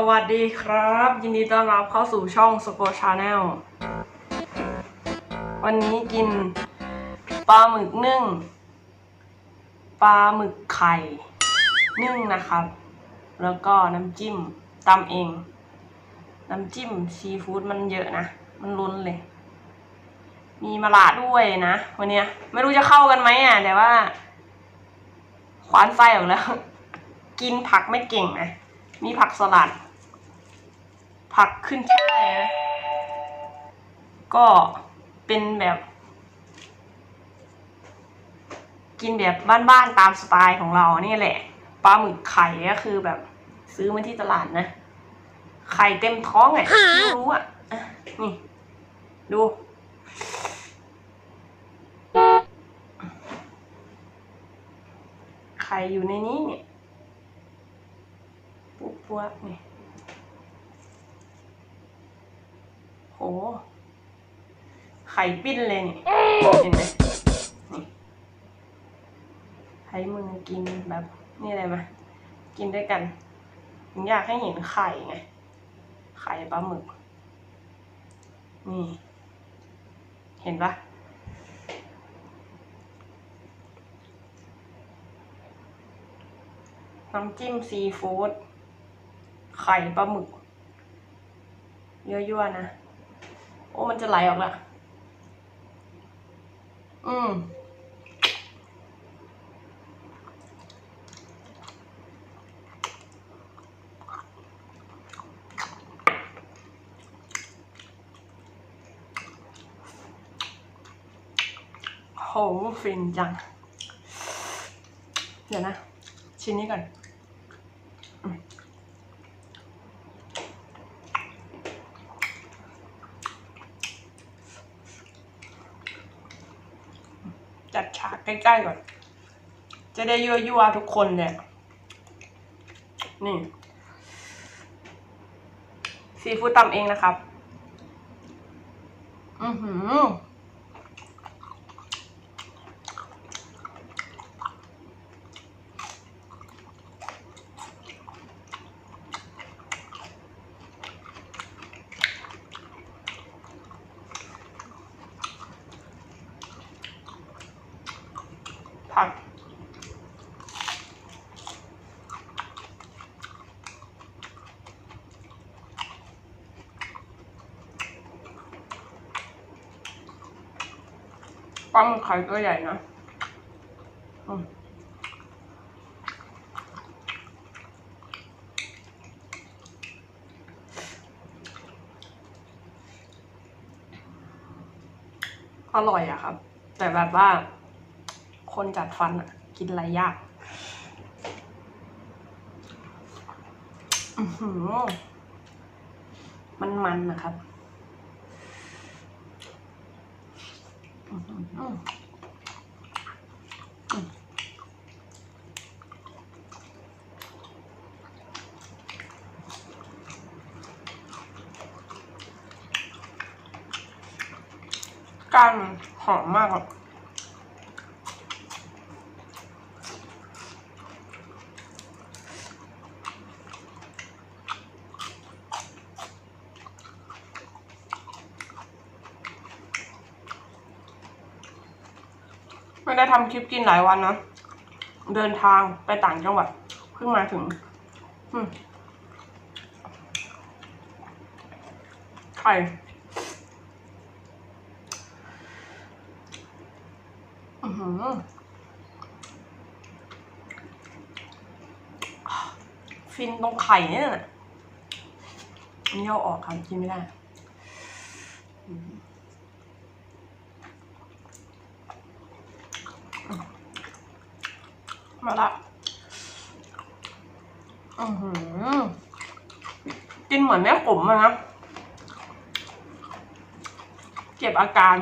สวัสดีครับ ยินดีต้อนรับเข้าสู่ช่องสโกชาแนลวันนี้กินปลาหมึกนึ่งปลาหมึกไข่นึ่งนะครับ แล้วก็น้ำจิ้มตำเอง น้ำจิ้มซีฟู้ดมันเยอะนะ มันล้นเลย มีมะระด้วยนะ วันนี้ไม่รู้จะเข้ากันไหมอะ แต่ว่าควานไส้ออกแล้ว กินผักไม่เก่งนะมีผักสลัด ผักขึ้นช่ายนะก็เป็นแบบ กินแบบบ้านๆตามสไตล์ของเรานี่แหละปลาหมึกไข่ก็คือแบบ ซื้อมาที่ตลาดนะ ไข่เต็มท้องอะไม่รู้อะนี่ ดู ไข่อยู่ในนี้เนี่ยปุ๊บปัวนี่โห ไข่ปิ้นเลยนี่เห็นไหมนี่ใช้มือกินแบบนี่อะไรมากินด้วยกันผมอยากให้เห็นไข่ไงไข่ปลาหมึก นี่ เห็นปะน้ำจิ้มซีฟู้ดไข่ปลาหมึก เยั่วๆนะ โอ้ มันจะไหลออกละ อืมโหฟินจัง เดี๋ยวนะ ชิ้นนี้ก่อน จัดฉากใกล้ๆก่อน จะได้ยั่วๆทุกคนเนี่ย นี่ ซีฟู้ดตำเองนะครับ อือหือ ลาหมึกไข่ตัวใหญ่นะอร่อยอะครับ แต่แบบว่า คนจัดฟันอะกินอะไรยากมันมันนะครับอื้อหืออืม ก้านมันหอมมากอะ ไม่ได้ทำคลิปกินหลายวันนะ เดินทางไปต่างจังหวัดเพิ่งมาถึงอไข่อือหือฟินตรงไข่เนี่ยน่ะอันนี้เอาออกครับกินไม่ได้ มาละอือหือกินเหมือนแม่ขมอะนะ เก็บอาการ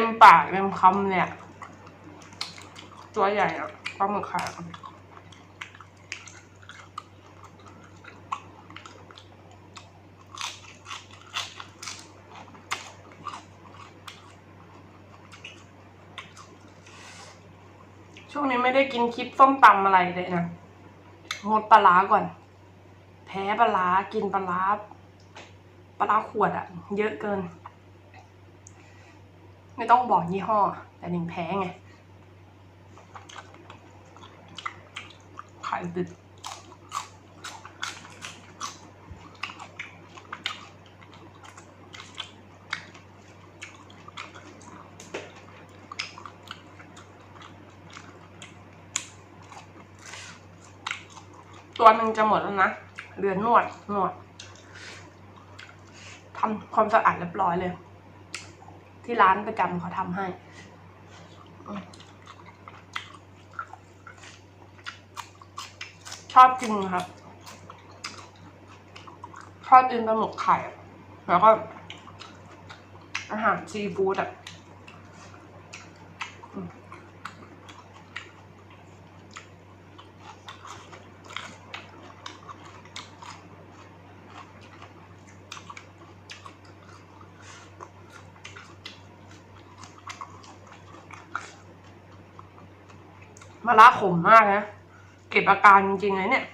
ต็มปากเต็มคำเลยอะตัวใหญ่อะปลาหมึกข่อะช่วงนี้ไม่ได้กินคลิปส้มตำอะไรเลยนะงดปลาร้าก่อน แพ้ปลาร้ากินปลาร้าปลาร้าขวดอะเยอะเกิน ไม่ต้องบอกยี่ห้อ แต่หนึ่งแพ้ไงไข่ติดตัวหนึ่งจะหมดแล้วนะ เหลือนวดนวดทำความสะอาดเรียบร้อยเลย ที่ร้านประจำเขาทำให้ ชอบจริงครับ ชอบกินปลาหมึกไข่ แล้วก็อาหารซีฟู้ดอะ มะระขมมากนะ เก็บอาการจริงๆเลยเนี่ย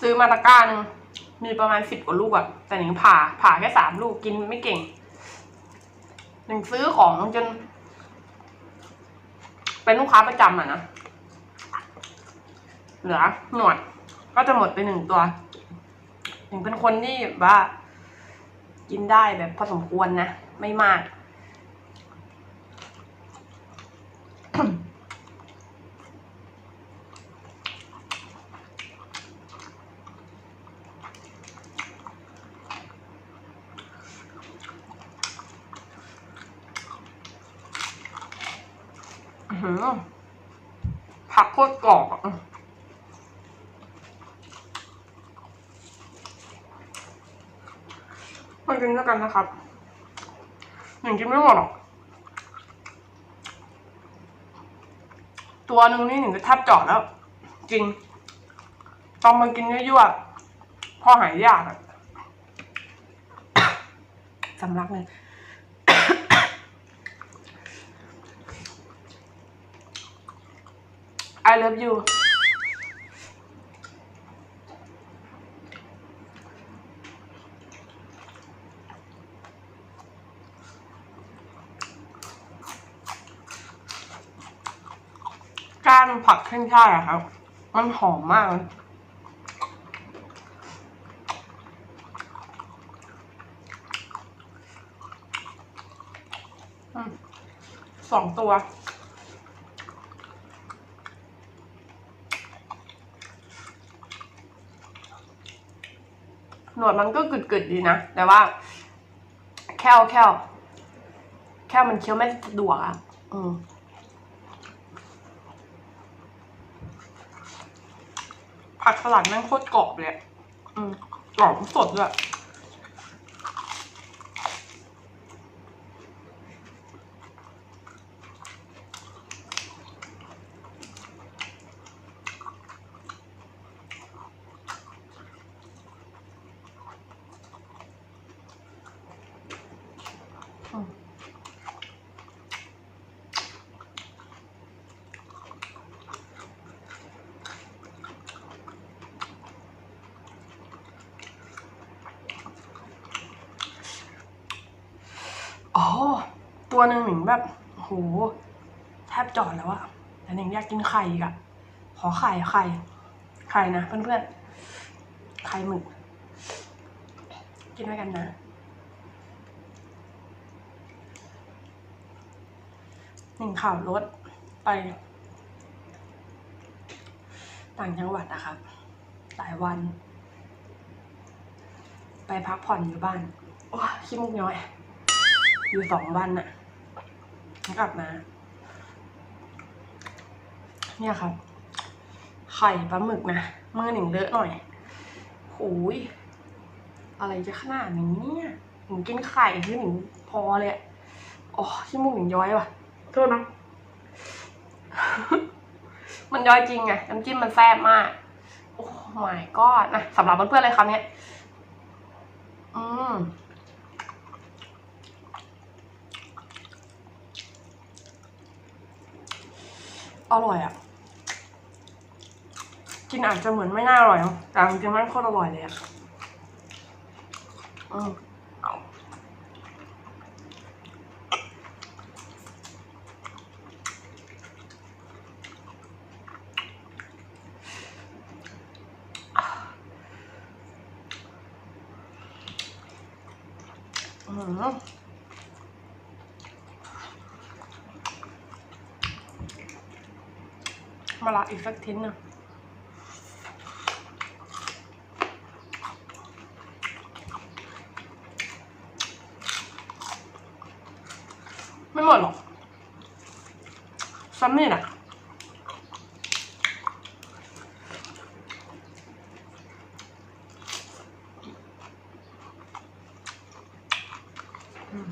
ซื้อมาตะกร้าหนึ่งมีประมาณสิบกว่าลูกอะแต่หนิงผ่าผ่าแค่สามลูกกินไม่เก่ง หนึ่งซื้อของจน เป็นลูกค้าประจำอะนะ เหลือหนวดก็จะหมดไปหนึ่งตัว หนิงเป็นคนที่ว่า กินได้แบบพอสมควรนะ ไม่มาก ผักโคตรกรอบมากินด้วยกันนะครับหนึ่งกินไม่หมดหรอก ตัวหนึ่งนี่หนึ่งก็แทบจอดแล้ว จริงตอนมากินยั่วๆพอหายยากอะสำลักเลย I love you ก้านผักขึ้นช่ายอะครับ มันหอมมาก สองตัว หนวดมันก็กึดๆดีนะ แต่ว่า แค่วแค่วแค่มันเคี้ยวไม่สะดวกอะ อืมผักสลัดแม่งโคตรกรอบเลย อืมกรอบสดด้วย อ๋อ ตัวหนึ่งหนิงแบบโหแทบจอดแล้วอะแต่หนิงอยากกินไข่อีกอะขอไข่ไข่ ไข่นะเพื่อนๆ ไข่หมึก กินด้วยกันนะ หนึ่งข่าวรถไป ต่างจังหวัดนะครับหลายวัน ไปพักผ่อนอยู่บ้าน โอ้ขี้มุกย้อย อยู่สองวันน่ะแล้วกลับมา เนี่ยครับ ไข่ปลาหมึกนะมือหนึ่งเลอะหน่อยโอ้ยอะไรจะขนาดนี้เนี่ยหนิงกินไข่ที่หนิงพอเลยอะโอ้ขี้มูกหนิงย้อยว่ะ โทษนะ มันย้อยจริงไงน้ำจิ้มมันแซ่บมาก โอ้ my god นะสำหรับเพื่อนๆเลยคำนี้อืม อร่อยอะ กินอาจจะเหมือนไม่น่าอร่อยเนอะแต่จริงๆมันโคตรอร่อยเลยอะอืมเอ มาละอีกสักทิ้นนึ่งไม่หมดหรอกซ้ำนี่แหละอืม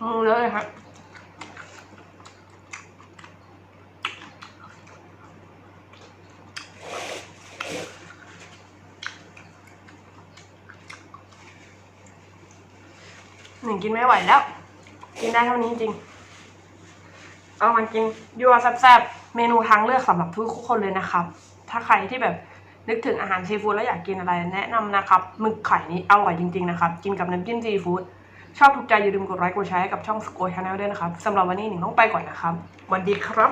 อืมเยอะเลยครับ หนึ่งกินไม่ไหวแล้ว กินได้เท่านี้จริง เอามากินยัวแซ่บๆเมนูทางเลือกสำหรับทุกคนเลยนะครับ ถ้าใครที่แบบนึกถึงอาหารซีฟู้ดแล้วอยากกินอะไรแนะนำนะครับหมึกไข่นี้อร่อยจริงๆนะครับ กินกับน้ำจิ้มซีฟู้ดชอบถูกใจอย่าลืมกดไลค์กดแชร์ให้กับช่องสโกยชาแนลด้วยนะครับสำหรับวันนี้หนิงต้องไปก่อนนะครับสวัสดีครับ